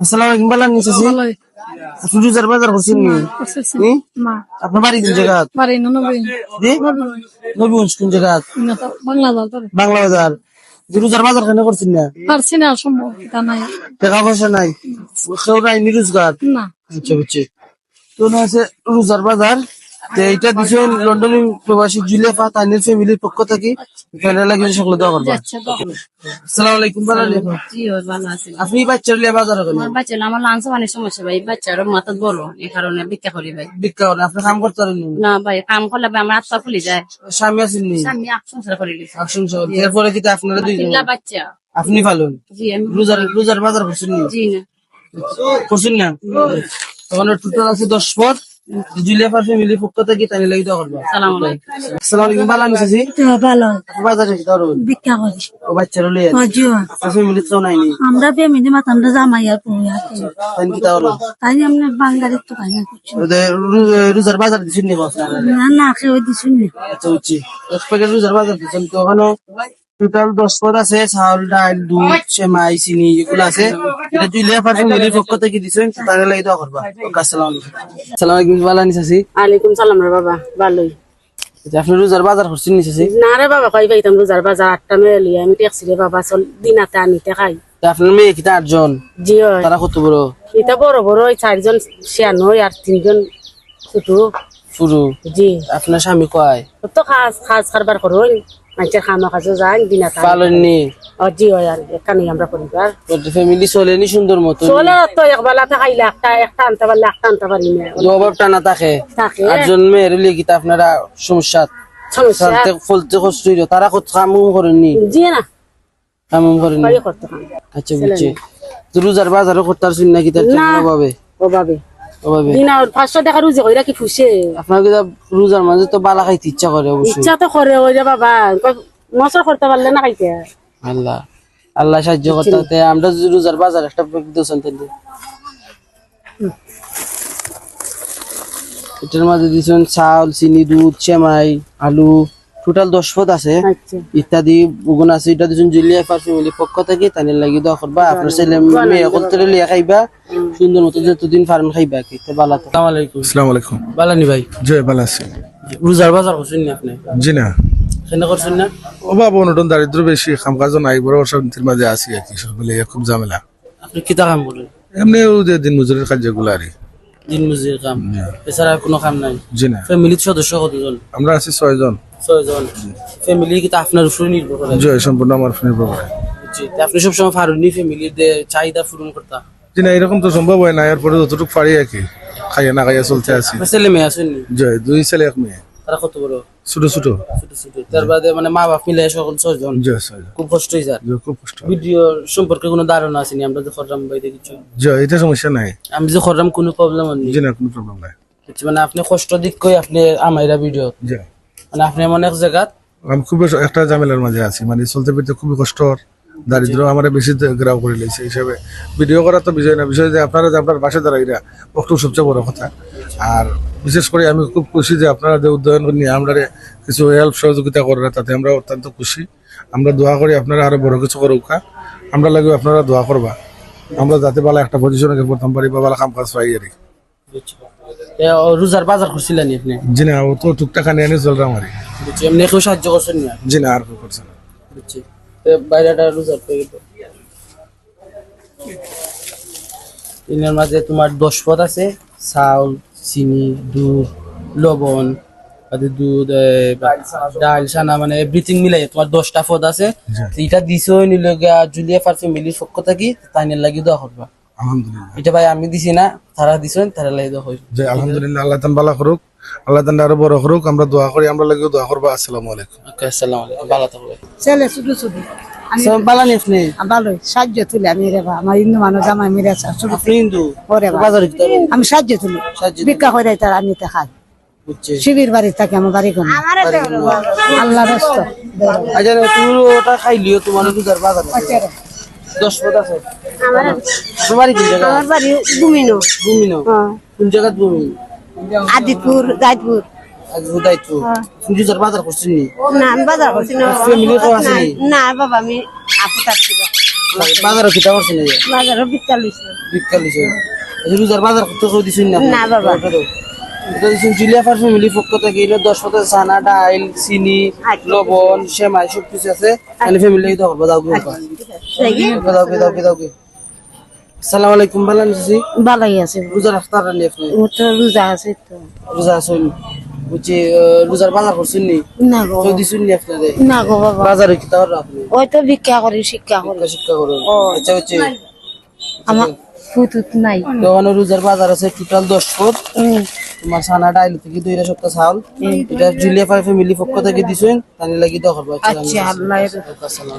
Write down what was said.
আসসালামু আলাইকুম বালা নিছে ভালোই আপনি রোজার বাজার করছেন নি? আপনার বাড়ি কোন জায়গা? পারি না নবীন। জি? নবীগঞ্জ কোন জায়গা? বাংলা দল বাংলা বাজার। রোজার বাজার কেন করছেন না? পারছি না সম্ভব নাই। টাকা পয়সা নাই? কেউ নাই নিরোজগার না। আচ্ছা বুঝছি। তো না আছে রোজার বাজার তো এইটা দিছে লন্ডন প্রবাসী জুলিয়া তাইনের ফ্যামিলির পক্ষ থেকে। সকলে দেওয়া করবা। আচ্ছা আসসালামু আলাইকুম বালা জি ভালো আছে। আপনি বাচ্চার লিয়ে বাজার করেন? আমার বাচ্চা আমার লাঞ্চ মানে সমস্যা ভাই। বাচ্চার মাথাত বড় এই কারণে ভিক্ষা করি ভাই। ভিক্ষা করেন? আপনি কাম করতে পারেন না? ভাই কাম করলে ভাই আমার আত্মা খুলে যায়। স্বামী আছেন নি? এক করে এরপরে কি আপনারা দুইজন? বাচ্চা। আপনি ফালুন জি আমি রোজার রোজার বাজার করছেন জি না। করছেন না? তখন টোটাল আছে দশ পদ। জুলিয়া ফ্যামিলির পক্ষ থেকে তাই লাগি দেওয়া করবা সালাম আলাইকুম। আসসালামু আলাইকুম বালা নিছি ভালো। বাজারে কি দাও ভিক্ষা করি ও বাচ্চারা লইয়া অজিও আপনার ফ্যামিলি তো নাইনি আমরা ফ্যামিলি মাতান্ডা জামাই আর পুয়া তাই কি তাহলে? তাই আমরা বাঙালির তো খাই না কিছু রোজার বাজার দিচ্ছেন নি আপনারা না না খেয়ে দিছুন না। আচ্ছা প্যাকেট রোজার বাজার দিচ্ছেন তো ওখানে টোটাল দশ পদ আছে চাউল ডাল দুধ সেমাই চিনি এগুলো আছে। এটা জুলিয়া ফ্যামিলির পক্ষ থেকে দিচ্ছেন তাই লাগি দেওয়া করবা। ওকে আসসালামু আলাইকুম। আসসালামু আলাইকুম আলাইকুম সালাম রে বাবা ভালোই। আপনি রোজার বাজার করছেন নিছি না রে বাবা কই পাইতাম রোজার বাজার আটটা মেয়ে লিয়ে আমি ট্যাক্সি রে বাবা চল দিনাতে আনিতে খাই আপনার মেয়ে কিটা আটজন? জি তারা কত বড়? এটা বড় বড় ওই চারজন ছিয়ানব্বই আর তিনজন ছোট। শুরু। জি। আপনার স্বামী কয়? তো খাস খাস খারবার করুন। মানুষের খামা কাজও যায় ও জি হয় আর এখানে আমরা পরিবার ফ্যামিলি চলেনি সুন্দর মতো চলে তো একবেলা খাইলে একটা একটা আনতে পারলে একটা আনতে পারি না। অভাব টানা থাকে? থাকে। আটজন মেয়ের কিতা আপনারা সমস্যা? সমস্যা? ফলতে কষ্ট হইল। তারা কত কামুম করেননি? জি না। কামুম করেননি? আচ্ছা বুঝছি। রোজার বাজারও করতে পারছেন নাকি তার না। অভাবে? অভাবে। পাঁচশো টাকা কিতা রোজার বালা খাইতে ইচ্ছা করে অবশ্যই ইচ্ছা তো করে ওই যে বাবা নসর করতে পারলে না খাইতে? আল্লাহ আল্লাহ সাহায্য করতে আমরা যদি রোজার বাজার একটা দিয়েছেন তাহলে এটার মাঝে দিয়েছেন চাউল চিনি দুধ সেমাই আলু। টোটাল দশ পদ আছে। আচ্ছা। ইত্যাদি বুগুন আছে এটা দুজন জুলিয়া ফ্যামিলি পক্ষ থেকে তাদের লাগি দোয়া করবা। আপনার ছেলে মেয়ে লিয়া খাইবা? সুন্দর মতো যতদিন পারেন খাইবা খেতে বালা তো। আসসালামু আলাইকুম। আসসালামু আলাইকুম। বালানি ভাই। জয় ভালো আছি। রোজার বাজার করছেন না আপনি? জি না। কেন করছেন না? অভাব অনটন দারিদ্র বেশি কাম কাজ নাই বড় অশান্তির মাঝে আছি আর কি খুব ঝামেলা। আপনি কিতা কাম করেন? এমনি ও যে দিন মজুরির কার্যগুলো আর দিন মজুরির কাম। এছাড়া কোনো কাম নাই? জি না। ফ্যামিলির সদস্য কতজন? আমরা আছি ছয়জন। ছয়জন ফ্যামিলি কিন্তু আপনার উপরে নির্ভর করে। জয় সম্পূর্ণ আমার নির্ভর করে। বুঝছি। আপনি সবসময় চাহিদা পূরণ করতে? জি না এরকম তো সম্ভব হয় না এরপরে যতটুকু পারি আর কি খাইয়া না খাইয়া চলতে আছি। আপনার ছেলে মেয়ে দুই ছেলে এক মেয়ে। তারা কত বড়? ছোট ছোট। ছোট ছোট। তার বাদে মানে মা বাপ মিলে সকল ছয়জন? খুব কষ্ট হয়েছে আর জয় খুব কষ্ট। ভিডিও সম্পর্কে কোনো ধারণা আমরা খররাম কিছু। জয় এটা সমস্যা নাই। আমি যে খররাম কোনো প্রবলেম নেই জি না কোনো প্রবলেম নাই। মানে আপনি কষ্ট দিক কই আপনি আমাইরা ভিডিও। মানে আপনি এমন এক জায়গাত আমি খুব একটা ঝামেলার মাঝে আছি। মানে চলতে ফিরতে খুবই কষ্ট দারিদ্র আমার বেশি গ্রাহ করে লেগেছে হিসাবে। ভিডিও করা তো বিষয় না। বিষয় যে আপনারা যে আপনার বাসা দ্বারা এরা একটু সবচেয়ে বড় কথা। আর বিশেষ করে আমি খুব খুশি যে আপনারা যে উদ্যোগ নিয়ে আমরা কিছু হেল্প সহযোগিতা করার তাতে আমরা অত্যন্ত খুশি। আমরা দোয়া করি আপনারা আরও বড় কিছু করুকা আমরা লাগবে আপনারা দোয়া করবা। আমরা যাতে ভালো একটা পজিশনে প্রথম পারি বা ভালো কাম কাজ পাই আর রোজার বাজার করছিলেন আপনি? জি না ও তো টুকটাকা নিয়ে নিয়ে আর বুঝছি এমনি কেউ সাহায্য করছেন না জি না আর কেউ করছে না। বুঝছি। বাইরেটা রোজার পেয়ে গেল। এর মাঝে তোমার দশ পদ আছে চাউল চিনি দুধ লবণ দুধ ডাল সানা মানে এভরিথিং মিলাই তোমার দশটা পদ আছে। এটা দিছে নিলে জুলিয়া ফার ফ্যামিলির পক্ষ থাকি তাইনের লাগি দেওয়া করবা। আলহামদুলিল্লাহ। এটা ভাই আমি দিছি না তারা দিছেন তারা লাগি দেওয়া হইব যে আলহামদুলিল্লাহ আল্লাহ তান ভালো করুক আল্লাহ তান আরও বড় করুক আমরা দোয়া করি আমরা লাগেও দোয়া করব। আসসালামু আলাইকুম। ওকে আসসালামু আলাইকুম। ভালো থাকবে ছেলে শুধু শুধু। সাহায্য তুলে আমি রে আমার হিন্দু মানুষ জামাই মেরে হিন্দু। আমি সাহায্য তুলি। ভিক্ষা করে তার আমি তা খাই বুঝছি। শিবির বাড়ি থাকে আমার বাড়ি কোনো। আল্লাহ রস্ত আচ্ছা তুমি ওটা খাইলিও তোমার বাজারে দশ পদ আছে। তোমার কোন জায়গা আমার বাড়ি গুমিনো বুমিনো কোন জায়গা গাজপুর আজ হুদাইতো তুমি বাজার করছিস নি না আমি বাজার করছি না ফ্যামিলি তো আছে না, বাবা আমি আপু থাকছি। বাজারও যে? বাজারে রোজার দিছেন না না বাবা। ওটা দাও। এটা দিছেন জুলিয়াফার ফ্যামিলি পক্ষ থেকে দশ পথে চানা ডাইল চিনি লবণ সেমাই সব কিছু আছে মানে ফ্যামিলি দাও করবা দাও দাও দাও দাও আসসালামু আলাইকুম ভালো আছি ভালোই আছে। রোজা রাখতার আপনি? রোজা আছে তো। রোজা বুঝছি রোজার বাজার করছেন নি? না গো। তো দিছুন নি আপনাদের না গো বাবা। বাজারে কি তাহলে আপনি? ওই তো ভিক্ষা করি শিক্ষা করি। শিক্ষা আচ্ছা হচ্ছে আমার ফুতুত নাই। রোজার বাজার আছে টোটাল দশ ফুট। হুম। তোমার সানা ডাইল থেকে দুইটা সপ্তাহ চাউল। এটা জুলিয়া ফ্যামিলি পক্ষ থেকে দিছেন তাহলে লাগি আচ্ছা আল্লাহ আসসালাম